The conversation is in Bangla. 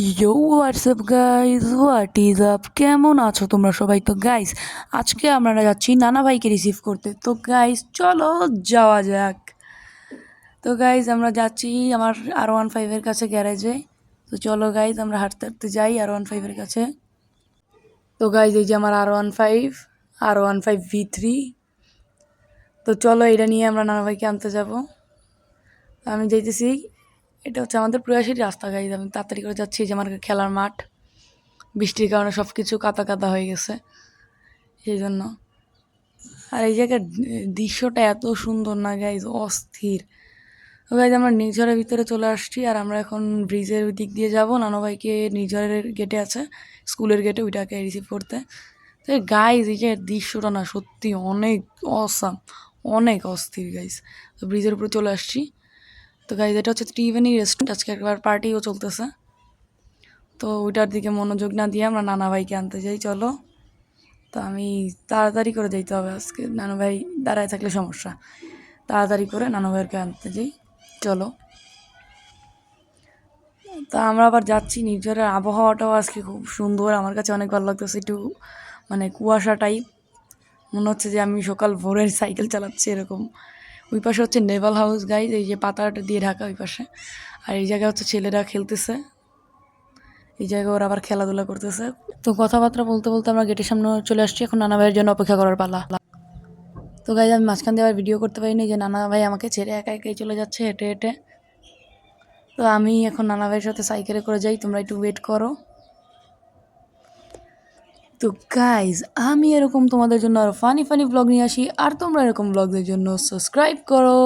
Yo WhatsApp guys what is up কেমন আছো তোমরা সবাই? তো গাইজ আজকে আমরা যাচ্ছি নানা ভাইকে রিসিভ করতে। তো গাইজ চলো যাওয়া যাক। তো গাইজ আমরা যাচ্ছি আমার আর ওয়ান ফাইভের কাছে গ্যারেজে তো, চলো গাইজ আমরা হাঁটতে হাঁটতে যাই আর ওয়ান ফাইভের কাছে। তো গাইজ এই যে আমার R one five R one five V three তো, চলো, এটা নিয়ে আমরা নানা ভাইকে আনতে যাব। আমি যাইতেছি এটা হচ্ছে আমাদের প্রয়াসের রাস্তা গাইজ আমি তাড়াতাড়ি করে যাচ্ছি যে আমার খেলার মাঠ। বৃষ্টির কারণে সব কিছু কাদা কাদা হয়ে গেছে সেই জন্য। আর এই জায়গার দৃশ্যটা এত সুন্দর না গাইজ অস্থির। তো গাইজ আমরা নির্ঝরের ভিতরে চলে আসছি আর আমরা এখন ব্রিজের দিক দিয়ে যাব। নানো ভাইকে নির্ঝরের গেটে আছে, স্কুলের গেটে ওইটাকে রিসিভ করতে। তো গাইজ এই যে দৃশ্যটা না সত্যি অনেক অসাম অনেক অস্থির গাইজ তো ব্রিজের উপরে চলে আসছি। তো গাইজ এটা হচ্ছে ত্রিবেণী রেস্টুরেন্ট আজকে একবার পার্টিও চলতেছে। তো ওইটার দিকে মনোযোগ না দিয়ে আমরা নানা ভাইকে আনতে যাই, চলো। তো আমি তাড়াতাড়ি করে যাইতে হবে আজকে। নানু ভাই দাঁড়ায় থাকলে সমস্যা। তাড়াতাড়ি করে নানু ভাইয়েরকে আনতে যাই, চলো। তা আমরা আবার যাচ্ছি, নিজের আবহাওয়াটাও আজকে খুব সুন্দর। আমার কাছে অনেক ভালো লাগতেছে, একটু মানে কুয়াশা টাইপ মনে হচ্ছে যে আমি সকাল ভোরের সাইকেল চালাচ্ছি এরকম। ওই পাশে হচ্ছে নেভাল হাউস গাইজ এই যে পাতাটা দিয়ে ঢাকা ওই পাশে। আর এই জায়গায় হচ্ছে ছেলেরা খেলতেছে। এই জায়গায় ওরা আবার খেলাধুলা করতেছে। তো কথাবার্তা বলতে বলতে আমরা গেটের সামনে চলে আসছি। এখন নানা ভাইয়ের জন্য অপেক্ষা করার পালা। তো গাইজ আমি মাঝখান দিয়ে আবার ভিডিও করতে পারিনি যে নানা ভাই আমাকে ছেড়ে একা একাই চলে যাচ্ছে হেঁটে হেঁটে। তো আমি এখন নানা ভাইয়ের সাথে সাইকেলে করে যাই, তোমরা একটু ওয়েট করো। তো গাইজ আমি এরকম তোমাদের জন্য আরও ফানি ফানি ব্লগ নিয়ে আসি, আর তোমরা এরকম ব্লগদের জন্য সাবস্ক্রাইব করো।